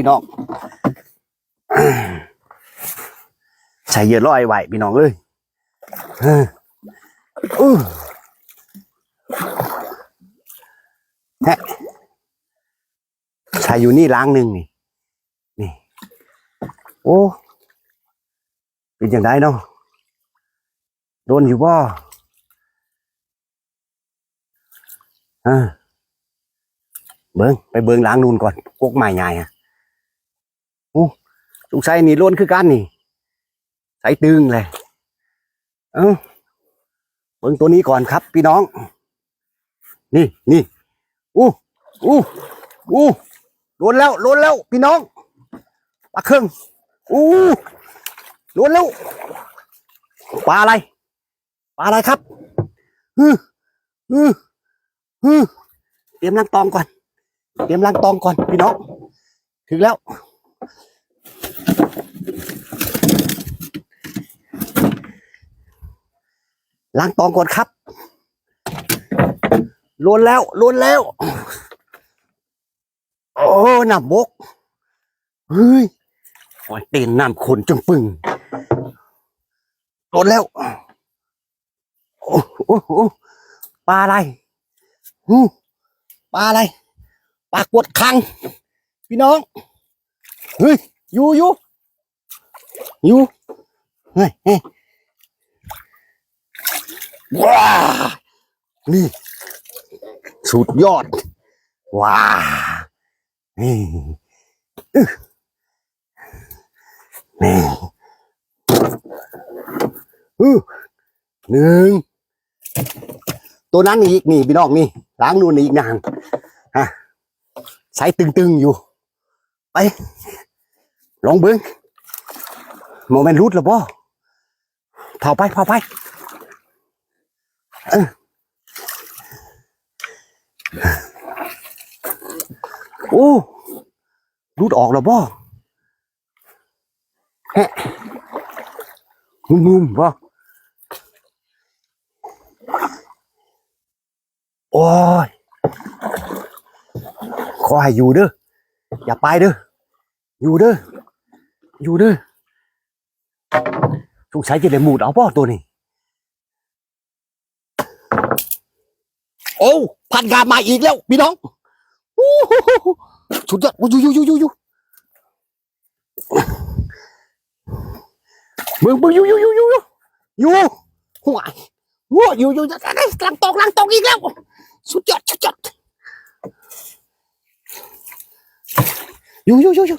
พี่น้องใส่เยอะร้อยไหวพี่น้องเอ้ยอู้ฮะใส่อยู่นี่ล้างหนึ่งนี่ นี่ โอ้ เป็นอย่างไรเนาะโดนอยู่บ่อ่าเบิ้งไปเบิ้งล้างนูนก่อนกกใหม่ใหญ่อะ สงสัยนี่ล้วนคือกันนี่ใส่ตึงเลยเอ้าเบิ้งตัวนี้ก่อนครับ พี่น้อง นี่นี่อู้อู้อู้ล้นแล้วล้นแล้ว พี่น้องปลาเครื่องอู้ล้นแล้วปลาอะไรปลาอะไรครับฮึฮึฮึเตรียมล้างตองก่อน เตรียมล้างตองก่อน พี่น้อง ถึงแล้ว ล้างตองก่อนครับล้วนแล้วล้วนแล้ว โอ้น้ำบก เฮ้ยโอ้ยเต้นน้ำขนจังปึงล้วนแล้ว โอ้โอ้โอ้ปลาอะไรหูปลาอะไร ปลากดคัง พี่น้อง เฮ้ย อยู่อยู่อยู่เฮ้ยเฮ้ยว้านี่ สุดยอด ว้านี่อึ๊ะนี่อื้อหนึ่ง ตัวนั้นอีกนี่พี่น้องนี่ล้างนู่นอีกนางฮะใช้ตึงๆอยู่ ไป ลองเบิ้งโมเมนรูดหรือบ่เผาไปเผาไปโอ้รูดออกแล้วบ่แฮะงุมงุมบ่โอ้ยขอให้อยู่เด้ออย่าไปเด้ออยู่เด้อ อยู่เด้อสงสัยจะได้หมูดเอาบ่อตัวนี้ โอ้พันกามาอีกแล้วพี่น้องโอ้โหสุดยอดโอ้ยอยู่อยู่อยู่อยู่เบิ่งเบิ่งอยู่อยู่อยู่อยู่อยู่อยู่หัวหัวอยู่อยู่หลังตกหลังตกอีกแล้ว สุดยอดสุดยอดอยู่อยู่อยู่อยู่